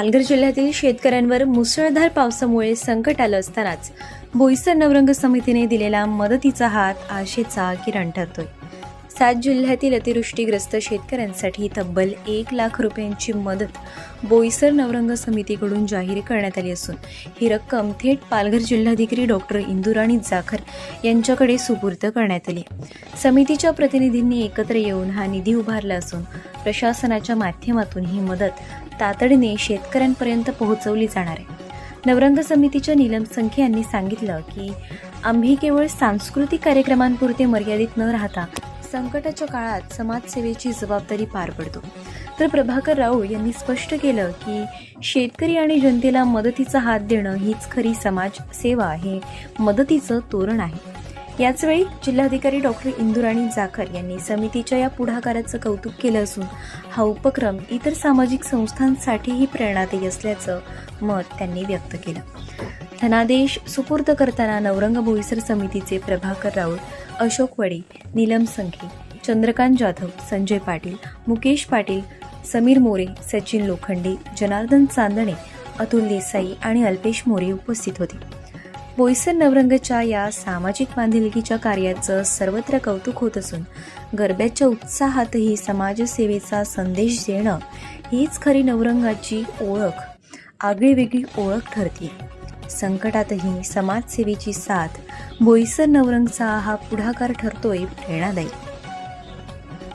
पालघर जिल्ह्यातील शेतकऱ्यांवर मुसळधार पावसामुळे संकट आलं असतानाच बोईसर नवरंग समितीने दिलेला मदतीचा हात आशेचा किरण ठरतोय. सात जिल्ह्यातील अतिवृष्टीग्रस्त शेतकऱ्यांसाठी तब्बल एक लाख रुपयांची मदत बोईसर नवरंग समितीकडून जाहीर करण्यात आली असून ही रक्कम थेट पालघर जिल्हाधिकारी डॉक्टर इंदुराणी जाखर यांच्याकडे सुपूर्द करण्यात आली. समितीच्या प्रतिनिधींनी एकत्र येऊन हा निधी उभारला असून प्रशासनाच्या माध्यमातून ही मदत तातडीने शेतकऱ्यांपर्यंत पोहोचवली जाणार आहे. नवरंग समितीच्या नीलम संखे यांनी सांगितलं की आम्ही केवळ सांस्कृतिक कार्यक्रमांपुरते मर्यादित न राहता संकटाच्या काळात समाजसेवेची जबाबदारी पार पडतो. तर प्रभाकर राऊळ यांनी स्पष्ट केलं की शेतकरी आणि जनतेला मदतीचा हात देणं हीच खरी समाजसेवा हे मदतीचं तोरण आहे. याचवेळी जिल्हाधिकारी डॉक्टर इंदुराणी जाखर यांनी समितीच्या या पुढाकाराचं कौतुक केलं असून हा उपक्रम इतर सामाजिक संस्थांसाठीही प्रेरणादायी असल्याचं मत त्यांनी व्यक्त केलं. धनादेश सुपूर्द करताना नवरंग बोईसर समितीचे प्रभाकर राऊत अशोक वडे नीलम संखे चंद्रकांत जाधव संजय पाटील मुकेश पाटील समीर मोरे सचिन लोखंडे जनार्दन चांदणे अतुल देसाई आणि अल्पेश मोरे उपस्थित होते. बोईसर नवरंगच्या या सामाजिक बांधिलकीच्या कार्याचं सर्वत्र कौतुक होत असून गरब्याच्या उत्साहातही समाजसेवेचा संदेश देणं हीच खरी नवरंगाची ओळख आगळीवेगळी ओळख ठरते संकटातही समाजसेवेची साथ बोईसर नवरंगचा हा पुढाकार ठरतोय प्रेरणादायी.